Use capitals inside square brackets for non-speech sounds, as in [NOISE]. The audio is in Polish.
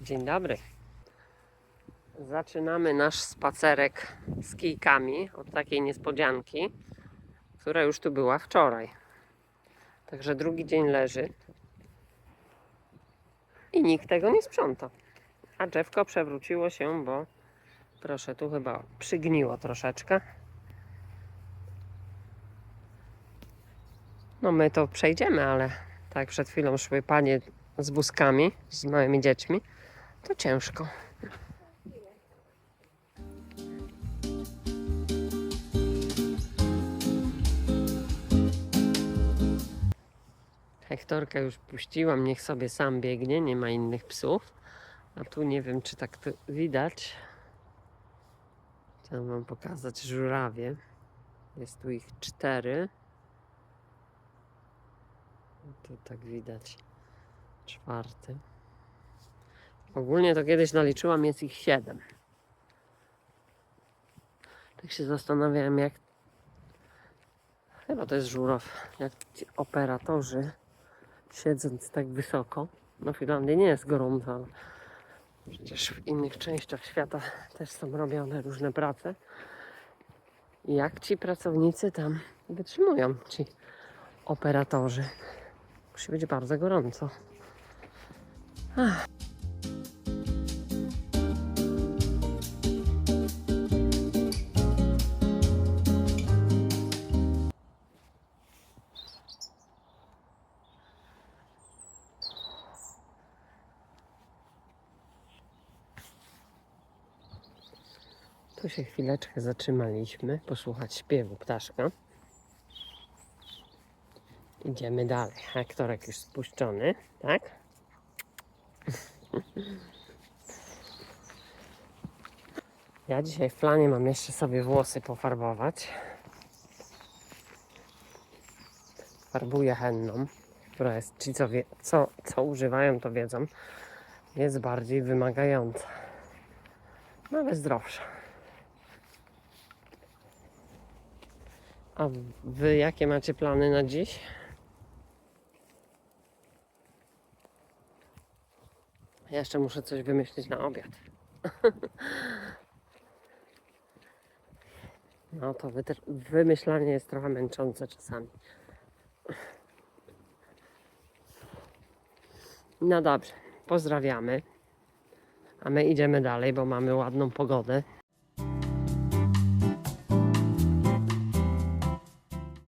Dzień dobry. Zaczynamy nasz spacerek z kijkami od takiej niespodzianki, która już tu była wczoraj. Także drugi dzień leży i nikt tego nie sprząta. A drzewko przewróciło się, bo proszę, tu chyba przygniło troszeczkę. No my to przejdziemy, ale tak przed chwilą szły panie z wózkami, z małymi dziećmi, to ciężko. Hektorka już puściłam, niech sobie sam biegnie, nie ma innych psów. A tu nie wiem, czy tak to widać. Chciałam wam pokazać żurawie. Jest tu ich cztery. Tu tak widać czwarty. Ogólnie to kiedyś naliczyłam, jest ich siedem. Tak się zastanawiałem, jak. Chyba to jest żurow. Jak ci operatorzy, siedząc tak wysoko. No, w Finlandii nie jest gorąco, ale przecież w innych częściach świata też są robione różne prace. Jak ci pracownicy tam wytrzymują, ci operatorzy. Musi być bardzo gorąco. Ach. Tu się chwileczkę zatrzymaliśmy, posłuchać śpiewu ptaszka. Idziemy dalej. Aktorek już spuszczony, tak? Ja dzisiaj w planie mam jeszcze sobie włosy pofarbować. Farbuję henną, która jest, ci co, wie, co, co używają to wiedzą, jest bardziej wymagająca. Ale zdrowsza. A wy jakie macie plany na dziś? Ja Jeszcze muszę coś wymyślić na obiad. [LAUGHS] No to wymyślanie jest trochę męczące czasami. No dobrze, pozdrawiamy. A my idziemy dalej, bo mamy ładną pogodę.